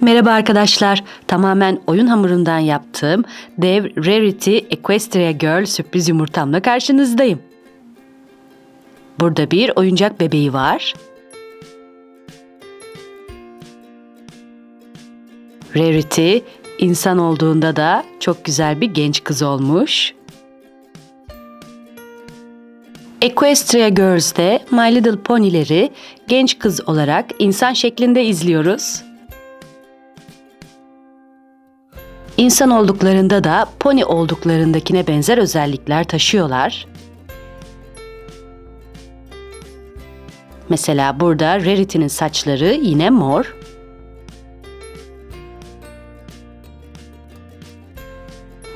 Merhaba arkadaşlar. Tamamen oyun hamurundan yaptığım dev Rarity Equestria Girl sürpriz yumurtamla karşınızdayım. Burada bir oyuncak bebeği var. Rarity insan olduğunda da çok güzel bir genç kız olmuş. Equestria Girls'de My Little Pony'leri genç kız olarak insan şeklinde izliyoruz. İnsan olduklarında da pony olduklarındakine benzer özellikler taşıyorlar. Mesela burada Rarity'nin saçları yine mor.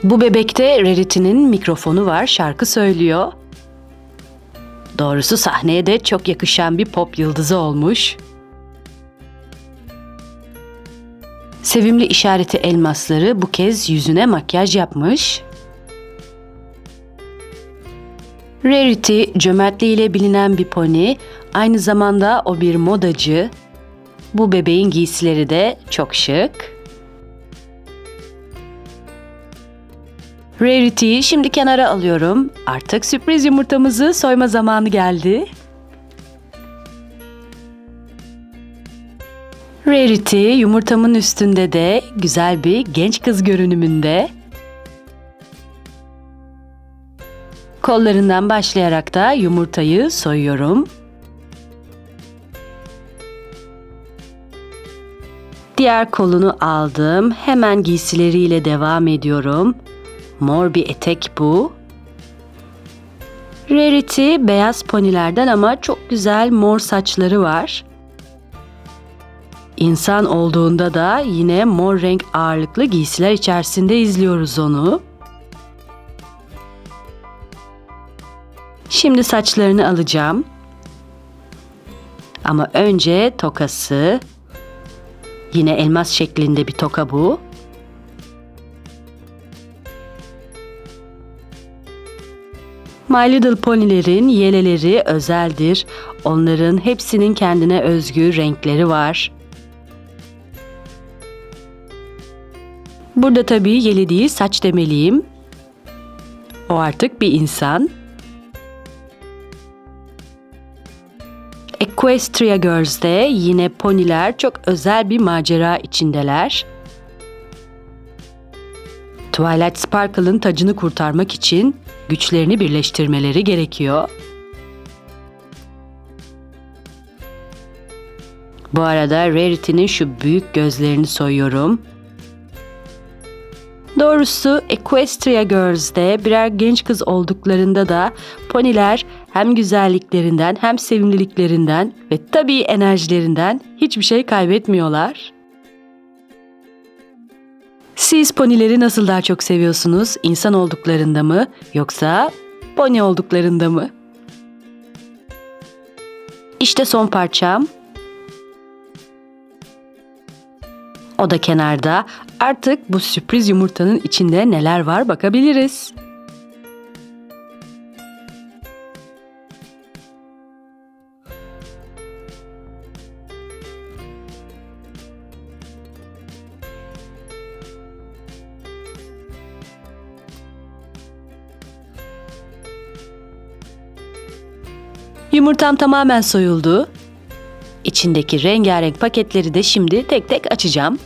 Bu bebekte Rarity'nin mikrofonu var, şarkı söylüyor. Doğrusu sahneye de çok yakışan bir pop yıldızı olmuş. Sevimli işareti elmasları bu kez yüzüne makyaj yapmış. Rarity cömertliğiyle bilinen bir pony, aynı zamanda o bir modacı. Bu bebeğin giysileri de çok şık. Rarity'yi şimdi kenara alıyorum. Artık sürpriz yumurtamızı soyma zamanı geldi. Rarity yumurtamın üstünde de güzel bir genç kız görünümünde. Kollarından başlayarak da yumurtayı soyuyorum. Diğer kolunu aldım. Hemen giysileriyle devam ediyorum. Mor bir etek bu. Rarity beyaz ponilerden ama çok güzel mor saçları var. İnsan olduğunda da yine mor renk ağırlıklı giysiler içerisinde izliyoruz onu. Şimdi saçlarını alacağım. Ama önce tokası. Yine elmas şeklinde bir toka bu. My Little Pony'lerin yeleleri özeldir. Onların hepsinin kendine özgü renkleri var. Burada tabii yeli değil saç demeliyim. O artık bir insan. Equestria Girls'de yine poniler çok özel bir macera içindeler. Twilight Sparkle'ın tacını kurtarmak için güçlerini birleştirmeleri gerekiyor. Bu arada Rarity'nin şu büyük gözlerini soyuyorum. Doğrusu Equestria Girls'de birer genç kız olduklarında da poniler hem güzelliklerinden hem sevimliliklerinden ve tabii enerjilerinden hiçbir şey kaybetmiyorlar. Siz ponileri nasıl daha çok seviyorsunuz? İnsan olduklarında mı yoksa pony olduklarında mı? İşte son parçam. O da kenarda. Artık bu sürpriz yumurtanın içinde neler var bakabiliriz. Yumurtam tamamen soyuldu. İçindeki rengarenk paketleri de şimdi tek tek açacağım.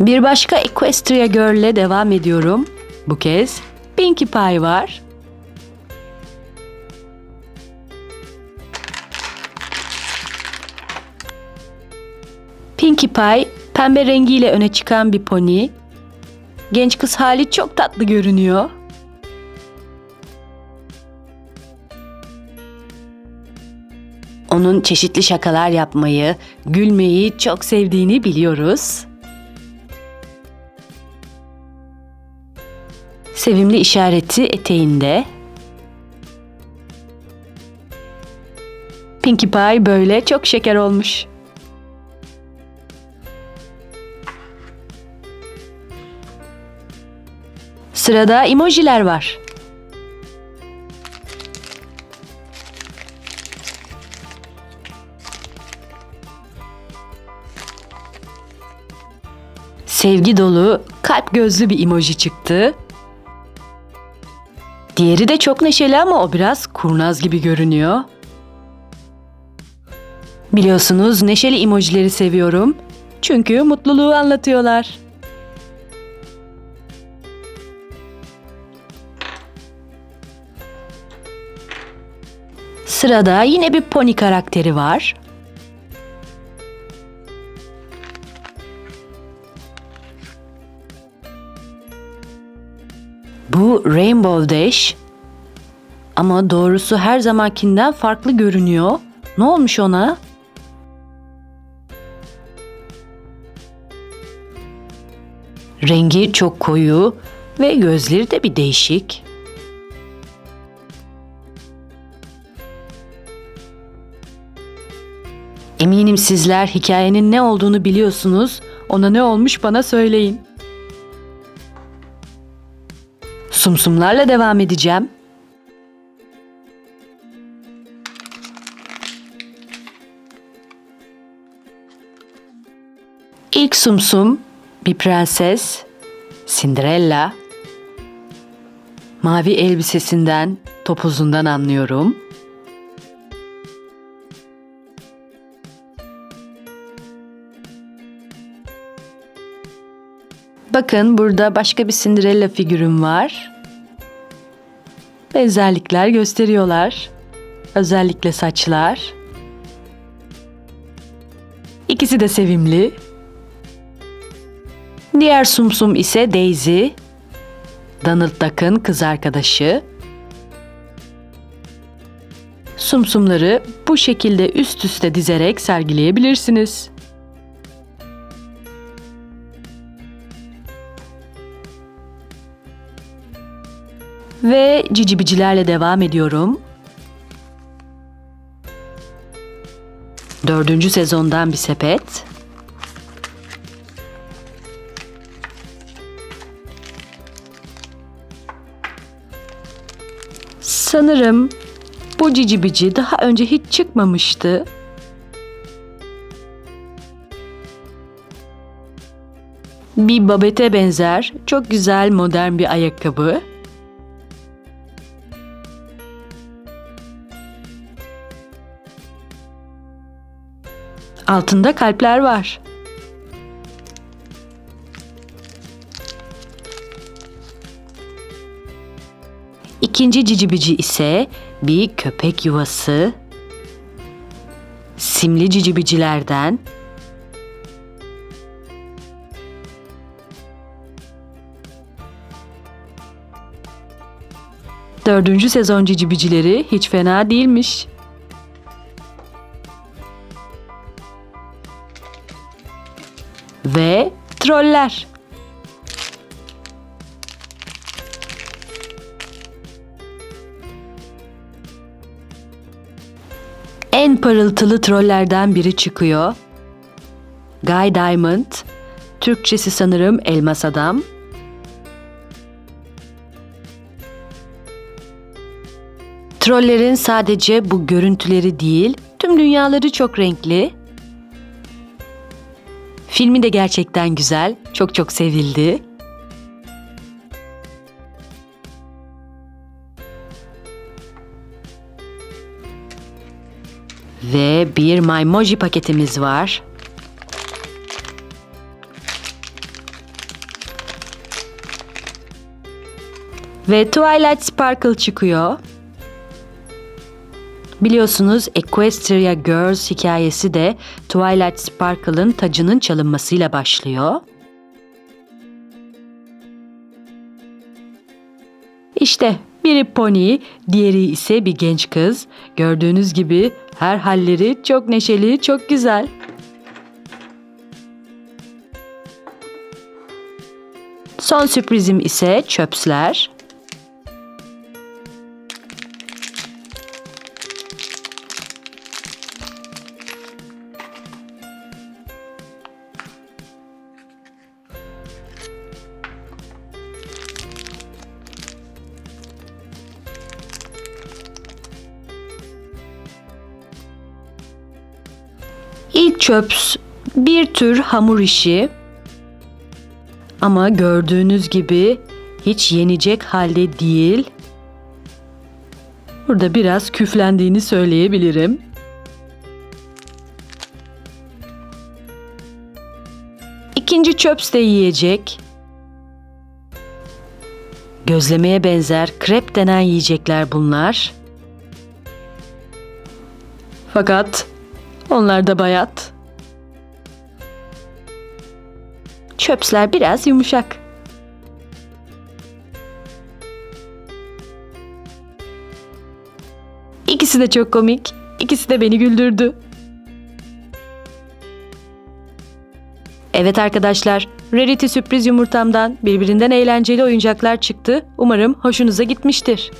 Bir başka Equestria Girl'le devam ediyorum. Bu kez Pinkie Pie var. Pinkie Pie pembe rengiyle öne çıkan bir pony. Genç kız hali çok tatlı görünüyor. Onun çeşitli şakalar yapmayı, gülmeyi çok sevdiğini biliyoruz. Sevimli işareti eteğinde. Pinkie Pie böyle çok şeker olmuş. Sırada emojiler var. Sevgi dolu, kalp gözlü bir emoji çıktı. Diğeri de çok neşeli ama o biraz kurnaz gibi görünüyor. Biliyorsunuz neşeli emojileri seviyorum. Çünkü mutluluğu anlatıyorlar. Sırada yine bir pony karakteri var. Bu Rainbow Dash. Ama doğrusu her zamankinden farklı görünüyor. Ne olmuş ona? Rengi çok koyu ve gözleri de bir değişik. Eminim sizler hikayenin ne olduğunu biliyorsunuz. Ona ne olmuş bana söyleyin. Sumsumlarla devam edeceğim. İlk sumsum bir prenses Cinderella. Mavi elbisesinden, topuzundan anlıyorum. Bakın burada başka bir Cinderella figürüm var. Benzerlikler gösteriyorlar. Özellikle saçlar. İkisi de sevimli. Diğer sumsum ise Daisy. Donald Duck'ın kız arkadaşı. Sumsumları bu şekilde üst üste dizerek sergileyebilirsiniz. Ve cicibicilerle devam ediyorum. Dördüncü sezondan bir sepet. Sanırım bu cicibici daha önce hiç çıkmamıştı. Bir babete benzer, çok güzel modern bir ayakkabı. Altında kalpler var. İkinci cicibici ise bir köpek yuvası. Simli cicibicilerden. Dördüncü sezon cicibicileri hiç fena değilmiş. Ve troller. En parıltılı trollerden biri çıkıyor. Guy Diamond, Türkçesi sanırım Elmas Adam. Trollerin sadece bu görüntüleri değil, tüm dünyaları çok renkli. Filmi de gerçekten güzel, çok çok sevildi. Ve bir Mymoji paketimiz var. Ve Twilight Sparkle çıkıyor. Biliyorsunuz Equestria Girls hikayesi de Twilight Sparkle'ın tacının çalınmasıyla başlıyor. İşte biri pony, diğeri ise bir genç kız. Gördüğünüz gibi her halleri çok neşeli, çok güzel. Son sürprizim ise çöpsler. Çöps bir tür hamur işi. Ama gördüğünüz gibi hiç yenecek halde değil. Burada biraz küflendiğini söyleyebilirim. İkinci çöps de yiyecek. Gözlemeye benzer krep denen yiyecekler bunlar. Fakat onlar da bayat. Çöpsler biraz yumuşak. İkisi de çok komik. İkisi de beni güldürdü. Evet arkadaşlar, Rarity sürpriz yumurtamdan birbirinden eğlenceli oyuncaklar çıktı. Umarım hoşunuza gitmiştir.